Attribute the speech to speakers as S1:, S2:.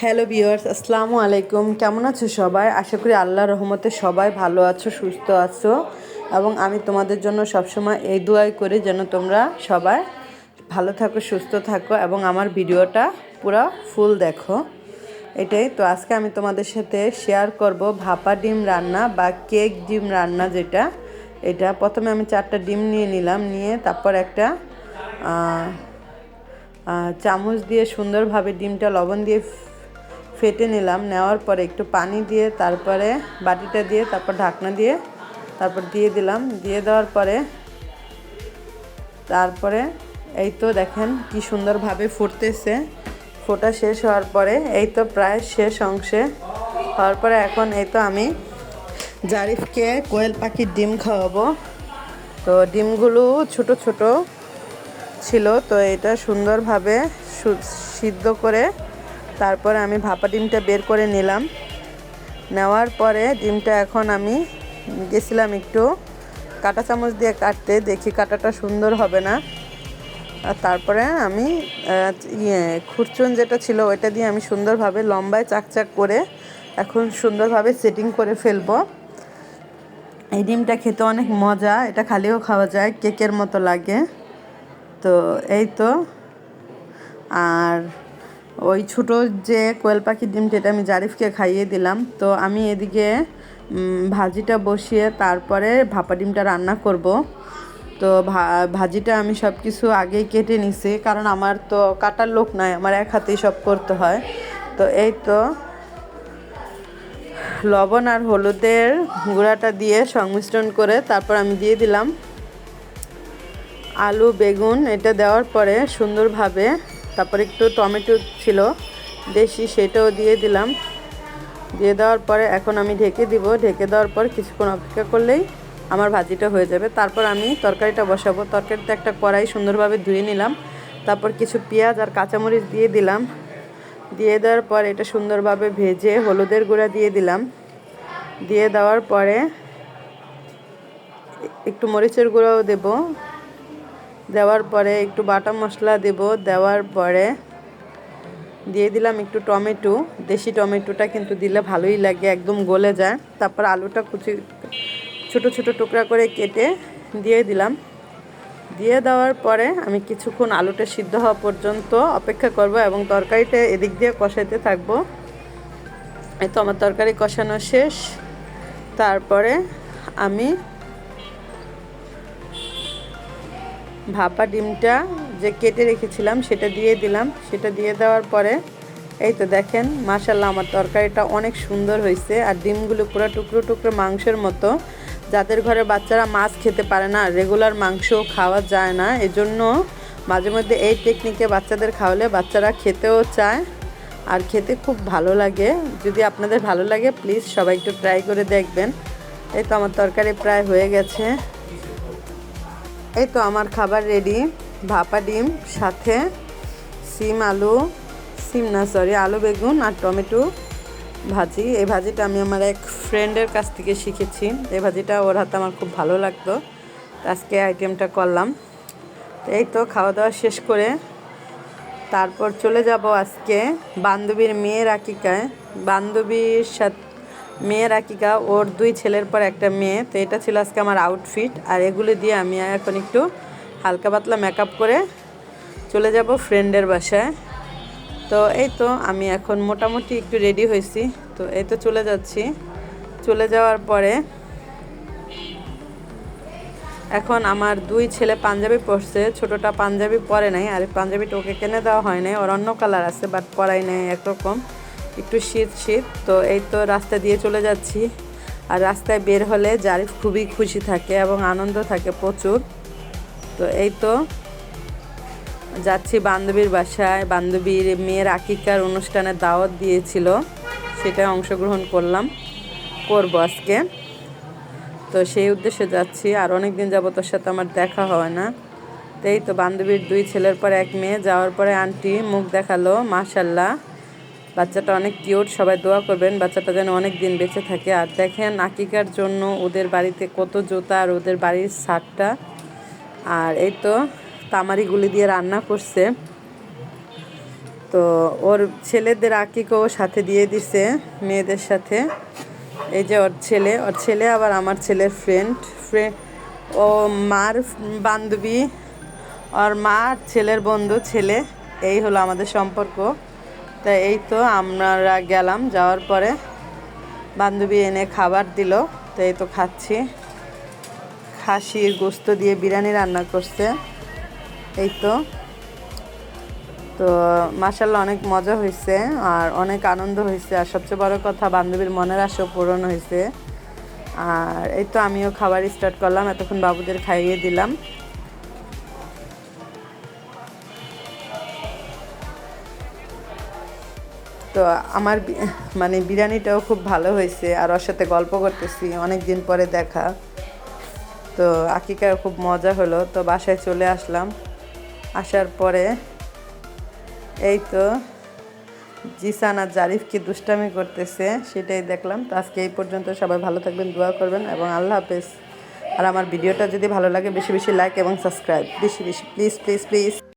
S1: Hello viewers, আসসালামু আলাইকুম। কেমন আছো সবাই? আশা করি আল্লাহ রহমতে সবাই ভালো আছো, সুস্থ আছো। এবং আমি তোমাদের জন্য সবসময় এই দোয়াই করি যেন তোমরা সবাই ভালো থাকো, সুস্থ থাকো এবং আমার ভিডিওটা পুরো ফুল দেখো। এটাই। তো আজকে আমি তোমাদের সাথে শেয়ার করব ভাপা ডিম রান্না বা কেক ডিম রান্না যেটা। এটা প্রথমে আমি চারটা ডিম নিয়ে নিলাম, নিয়ে তারপর একটা চামচ দিয়ে সুন্দরভাবে ডিমটা লবণ দিয়ে ফেটে নিলাম, নেওয়ার পরে একটু পানি দিয়ে তারপরে বাটিটা দিয়ে, তারপর ঢাকনা দিয়ে, তারপর দিয়ে দিলাম। দিয়ে দেওয়ার পরে, তারপরে এই তো দেখেন কি সুন্দরভাবে ফুটতেছে। ফোটা শেষ হওয়ার পরে এই তো প্রায় শেষ অংশে হওয়ার পরে এখন এই তো আমি জারিফকে কোয়েল পাখির ডিম খাওয়াবো। তো ডিমগুলো ছোট ছোট ছিল, তো এটা সুন্দরভাবে সিদ্ধ করে তারপরে আমি ভাপা ডিমটা বের করে নিলাম। নেওয়ার পরে ডিমটা এখন আমি গেছিলাম একটু কাঁটা চামচ দিয়ে কাটতে, দেখি কাটাটা সুন্দর হবে না। আর তারপরে আমি ইয়ে খুরচুন যেটা ছিল ওইটা দিয়ে আমি সুন্দরভাবে লম্বায় চাকচাক করে এখন সুন্দরভাবে সেটিং করে ফেলব। এই ডিমটা খেতে অনেক মজা, এটা খালিও খাওয়া যায়, কেকের মতো লাগে। তো এই তো, আর ওই ছোটো যে কোয়েল পাখির ডিমটা এটা আমি জারিফকে খাইয়ে দিলাম, তো আমি এদিকে ভাজিটা বসিয়ে তারপরে ভাপা ডিমটা রান্না করব। তো ভা- ভাজিটা আমি সব কিছু আগেই কেটে নিছি, কারণ আমার তো কাটার লোক নাই, আমার এক হাতেই সব করতে হয়। তো এই তো, লবণ আর হলুদের গুঁড়াটা দিয়ে সংমিশ্রণ করে তারপর আমি দিয়ে দিলাম। আলু, বেগুন এটা দেওয়ার পরে সুন্দরভাবে তারপর একটু টমেটো ছিল, দেশি সেটাও দিয়ে দিলাম। দিয়ে দেওয়ার পরে এখন আমি ঢেকে দিব। ঢেকে দেওয়ার পর কিছুক্ষণ অপেক্ষা করলেই আমার ভাজিটা হয়ে যাবে। তারপর আমি তরকারিটা বসাবো। তরকারিতে একটা কড়াই সুন্দরভাবে ধুয়ে নিলাম। তারপর কিছু পেঁয়াজ আর কাঁচামরিচ দিয়ে দিলাম। দিয়ে দেওয়ার পর এটা সুন্দরভাবে ভেজে হলুদের গুঁড়া দিয়ে দিলাম। দিয়ে দেওয়ার পরে একটু মরিচের গুঁড়াও দেবো। দেওয়ার পরে একটু বাটা মশলা দেব। দেওয়ার পরে দিয়ে দিলাম একটু টমেটো। দেশি টমেটোটা কিন্তু দিলে ভালোই লাগে, একদম গলে যায়। তারপর আলুটা কুচি, ছোট ছোট টুকরা করে কেটে দিয়ে দিলাম। দিয়ে দেওয়ার পরে আমি কিছুক্ষণ আলুটা সিদ্ধ হওয়া পর্যন্ত অপেক্ষা করব এবং তরকারিটা এদিক দিয়ে কষাইতে থাকব। এই তো আমার তরকারি কষানো শেষ। তারপরে আমি ভাপা ডিমটা যে কেটে রেখেছিলাম, সেটা দিয়ে দিলাম। সেটা দিয়ে দেওয়ার পরে, এই তো দেখেন মাশাল্লাহ আমার তরকারিটা অনেক সুন্দর হয়েছে। আর ডিমগুলো পুরো টুকরো টুকরো মাংসের মতো। যাদের ঘরে বাচ্চারা মাছ খেতে পারে না রেগুলার মাংস খাওয়া যায় না। এজন্য মাঝে মধ্যে এই টেকনিকে বাচ্চাদের খাওয়ালে বাচ্চারা খেতেও চায়, আর খেতে খুব ভালো লাগে। যদি আপনাদের ভালো লাগে প্লিজ সবাই একটু ট্রাই করে দেখবেন। এই তো আমার তরকারি প্রায় হয়ে গেছে। এই তো আমার খাবার রেডি ভাপা ডিম, সাথে সিম, আলু, সিম না সরি আলু, বেগুন আর টমেটো ভাজি। এই ভাজিটা আমি আমার এক ফ্রেন্ডের কাছ থেকে শিখেছি। এই ভাজিটা ওর হাতে আমার খুব ভালো লাগতো। আজকে আইটেমটা করলাম। এই তো খাওয়া দাওয়া শেষ করে তারপর চলে যাব আজকে বান্ধবীর মেয়ের আকিকায়। বান্ধবীর সাথে মেয়ের আকিকা, ওর দুই ছেলের পর একটা মেয়ে। তো এটা ছিল আজকে আমার আউটফিট আর এগুলো দিয়ে আমি এখন একটু হালকা পাতলা মেকআপ করে চলে যাব ফ্রেন্ডের বাসায়। তো এই তো আমি এখন মোটামুটি একটু রেডি হয়েছি। তো এই তো চলে যাচ্ছি। চলে যাওয়ার পরে এখন আমার দুই ছেলে পাঞ্জাবি পরছে। ছোটোটা পাঞ্জাবি পরে নাই। আর পাঞ্জাবিটা ওকে কিনে দেওয়া হয় নাই। ওর অন্য কালার আছে বাট পরাই নাই একরকম। একটু শীত শীত। তো এই তো রাস্তা দিয়ে চলে যাচ্ছি। আর রাস্তায় বের হলে জারিফ খুবই খুশি থাকে এবং আনন্দ থাকে প্রচুর। তো এই তো যাচ্ছি বান্ধবীর বাসায়। বান্ধবীর মেয়ের আকিকার অনুষ্ঠানে দাওয়াত দিয়েছিল। সেটায় অংশগ্রহণ করলাম, করব আজকে। তো সেই উদ্দেশ্যে যাচ্ছি। আর অনেক দিন যাব তোর সাথে আমার দেখা হয় না। এই তো বান্ধবীর দুই ছেলের পরে এক মেয়ে। যাওয়ার পরে আন্টি মুখ দেখাল, মাশাল্লাহ। বাচ্চাটা অনেক কিউট সবাই দোয়া করবেন, বাচ্চাটা যেন অনেক দিন বেঁচে থাকে। আর দেখেন আকিকার জন্য ওদের বাড়িতে কত জুতা আর ওদের বাড়ির শার্টটা। আর এই তো তামারিগুলি দিয়ে রান্না করছে। তো ওর ছেলেদের আকিকেও সাথে দিয়ে দিছে মেয়েদের সাথে। এই যে ওর ছেলে ওর ছেলে আবার আমার ছেলের ফ্রেন্ড ফ্রেন্ড ও মার বান্ধবী, ওর মা ছেলের বন্ধু, ছেলে, এই হলো আমাদের সম্পর্ক। তা এই তো আমরা গেলাম, যাওয়ার পরে বান্ধবী এনে খাবার দিল তো এই তো খাচ্ছি। খাসির গোস্ত দিয়ে বিরিয়ানি রান্না করছে, এই তো। তো মাসাল্লাহ অনেক মজা হয়েছে আর অনেক আনন্দ হয়েছে, আর সবচেয়ে বড় কথা বান্ধবীর মনের আশা পূরণ হয়েছে। আর এই তো আমিও খাবার স্টার্ট করলাম, এতক্ষণ বাবুদের খাইয়ে দিলাম। তো আমার মানে বিরিয়ানিটাও খুব ভালো হয়েছে, আর ওর সাথে গল্প করতেছি অনেক দিন পরে দেখা। তো আকিকার খুব মজা হলো, তো বাসায় চলে আসলাম। আসার পরে এই তো জিসান আর জারিফ কি দুষ্টামি করতেছে, সেটাই দেখলাম। তো আজকে এই পর্যন্ত সবাই ভালো থাকবেন, দোয়া করবেন এবং আল্লাহ হাফেজ। আর আমার ভিডিওটা যদি ভালো লাগে, বেশি বেশি লাইক এবং সাবস্ক্রাইব বেশি বেশি প্লিজ প্লিজ প্লিজ